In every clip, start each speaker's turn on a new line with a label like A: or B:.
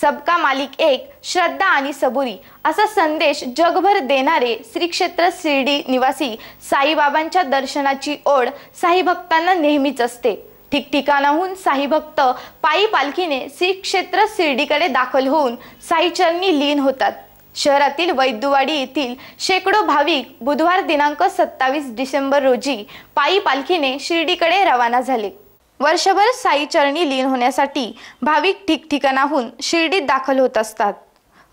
A: सबका मालिक एक श्रद्धा आणि सबुरी असा संदेश जगभर देणारे श्री क्षेत्र शिर्डी निवासी साईबाबांच्या दर्शनाची ओढ साईभक्तांना नेहमीच असते. ठिकठिकाणाहून साईभक्त पायी पालखीने श्री क्षेत्र शिर्डीकडे दाखल होऊन साईचरणी लीन होतात. शहरातील वैद्यवाडी येथील शेकडो भाविक बुधवार दिनांक सत्तावीस डिसेंबर रोजी पायी पालखीने शिर्डीकडे रवाना झाले. वर्षभर साईचरणी लीन होण्यासाठी भाविक ठिकठिकाणाहून शिर्डीत दाखल होत असतात.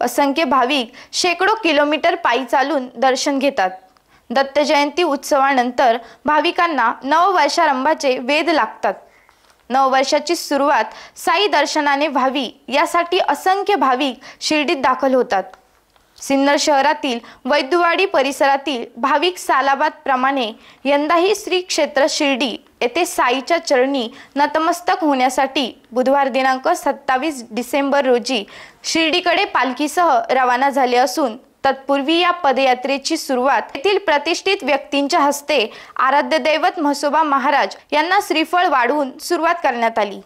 A: असंख्य भाविक शेकडो किलोमीटर पायी चालून दर्शन घेतात. दत्त जयंती उत्सवानंतर भाविकांना नववर्षारंभाचे वेध लागतात. नववर्षाची सुरुवात साई दर्शनाने व्हावी यासाठी असंख्य भाविक शिर्डीत दाखल होतात. सिन्नर शहरातील वैद्यवाडी परिसरातील भाविक सालाबाद प्रमाणे यंदाही श्री क्षेत्र शिर्डी येथे साईच्या चरणी नतमस्तक होण्यासाठी बुधवार दिनांक सत्तावीस डिसेंबर रोजी शिर्डीकडे पालखीसह रवाना झाले असून तत्पूर्वी या पदयात्रेची सुरुवात येथील प्रतिष्ठित व्यक्तींच्या हस्ते आराध्य दैवत म्हसोबा महाराज यांना श्रीफळ वाढवून सुरुवात करण्यात आली.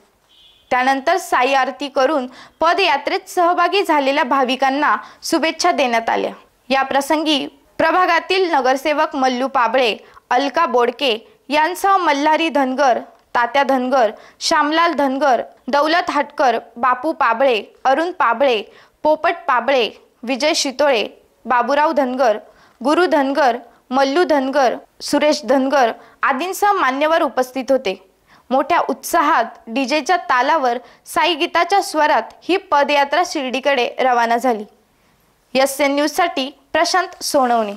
A: त्यानंतर साई आरती करून पदयात्रेत सहभागी झालेल्या भाविकांना शुभेच्छा देण्यात आल्या. या प्रसंगी प्रभागातील नगरसेवक मल्लू पाबळे अलका बोडके यांसह मल्हारी धनगर तात्या धनगर श्यामलाल धनगर दौलत हटकर बापू पाबळे अरुण पाबळे पोपट पाबळे विजय शितोळे बाबूराव धनगर गुरु धनगर मल्लू धनगर सुरेश धनगर आदींसह मान्यवर उपस्थित होते. मोठ्या उत्साहात डीजेच्या तालावर साई गीताच्या स्वरात ही पदयात्रा शिर्डीकडे रवाना झाली. एस एन न्यूजसाठी प्रशांत सोनवणे.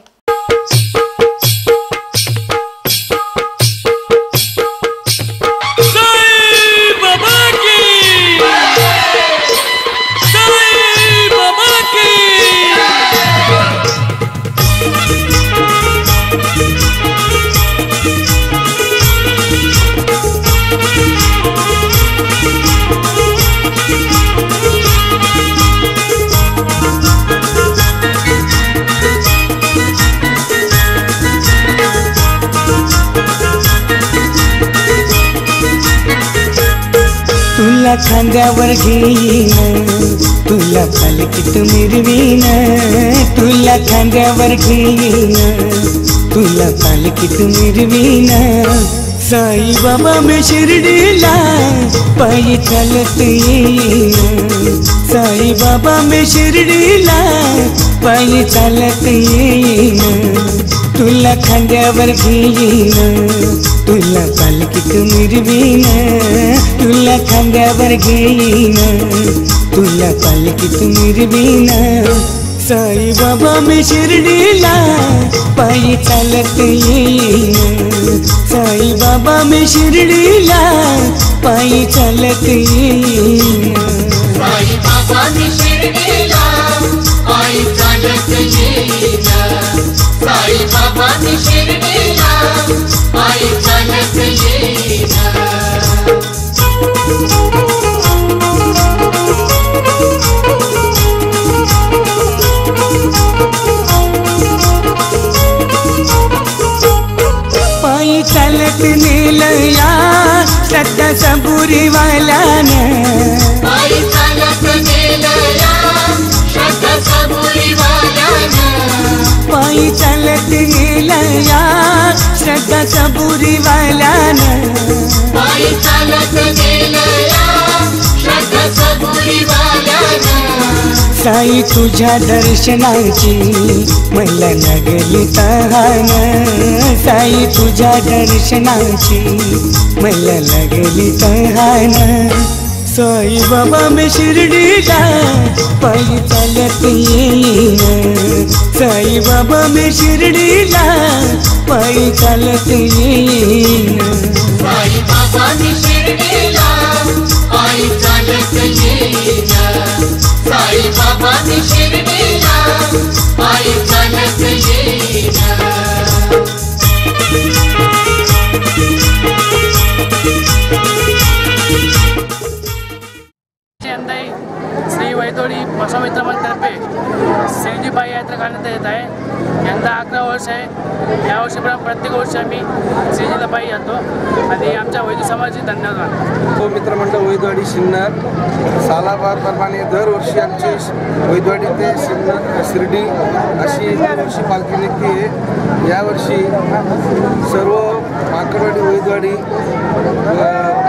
B: तुला खांद्यावर घेईन तुला पालखीत मिरवीन तुला खांद्यावर घेईन तुला पालखीत मिरवीन. साई बाबा मी शिर्डीला पायी चालत येईन साई बाबा मी शिर्डीला पायी चालत येईन तुला खांद्यावर घेईन तुला पालखीत मिरवीन तुला खांद्यावर घेईन तुला पालखीत मिरवीन साई बाबा, मी शिर्डीला पायी चालत येईन साई बाबा, मी शिर्डीला पायी चालत
C: साई बाबा, मी शिर्डीला पायी चालत साई बाबा, मी चालत
B: नेलया श्रद्धा सबुरीवाल्यानं
C: पायी चालत गेलया श्रद्धा सबुरीवाल्यानं
B: साई तुझ्या दर्शनाची मला लागली तहान. साई तुझ्या दर्शनाची मला लागली तहान. साई बाबा मी शिर्डीला पायी चालत येईन. साई बाबा मी शिर्डीला पायी चालत येईन.
C: साई बाबा मी बाबा मी
D: बसवमित्र सेंजी पायी यात्रा काढण्यात येत आहे. यंदा अकरा वर्ष आहे. या पण प्रत्येक वर्षी आम्ही सेंजीला पायी जातो. आणि आमच्या वैद्य समाजाचे धन्यवाद
E: तो मित्रमंडळ वैदवाडी शिन्नर सालाबारप्रमाणे दरवर्षी आमची वैदवाडी ते शिन्नर शिर्डी अशी दरवर्षी पालखी निघते यावर्षी सर्व माकडवाडी वैदवाडी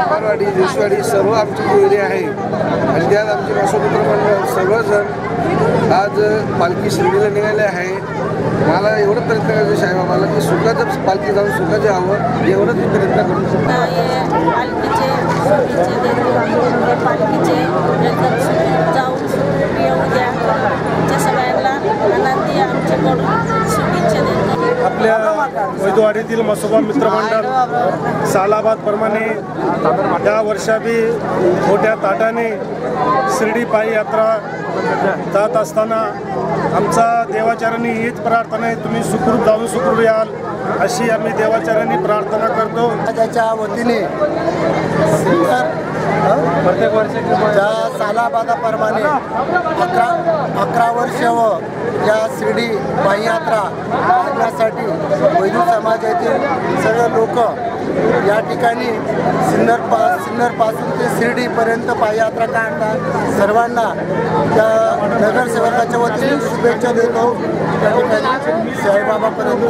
E: कुमारवाडी जोशवाडी सर्व आमची जो एरिया आहे. आणि त्यात आमचे मासो मंडळ सर्वजण आज पालखी शिर्डीला निघाले आहे. मला एवढं प्रयत्न करायचं साईबाबाला की सुखाचं पालखी जाऊन सुखाचे हवं एवढंच मी प्रयत्न करू
F: आपल्या वैदवाडीतील मसोबा मित्रमंडळ सालाबादप्रमाणे या वर्षा बी मोठ्या ताटाने शिर्डी पायी यात्रा जात असताना आमचा देवाचरणी हीच प्रार्थना आहे तुम्ही सुखरूप जाऊन सुखरूप याल अशी आम्ही देवाचरणी प्रार्थना करतो.
G: त्याच्या वतीने प्रत्येक वर्षी सालाबादाप्रमाणे अकरा अकरा वर्ष व या शिर्डी पायीयात्रा काढण्यासाठी वैदिक समाजातील सर्व लोक या ठिकाणी सिन्नर पा सिन्नरपासून ते शिर्डीपर्यंत पाययात्रा काढतात सर्वांना त्या नगरसेवकाच्या वतीने शुभेच्छा देतो. त्या ठिकाणी साईबाबापर्यंत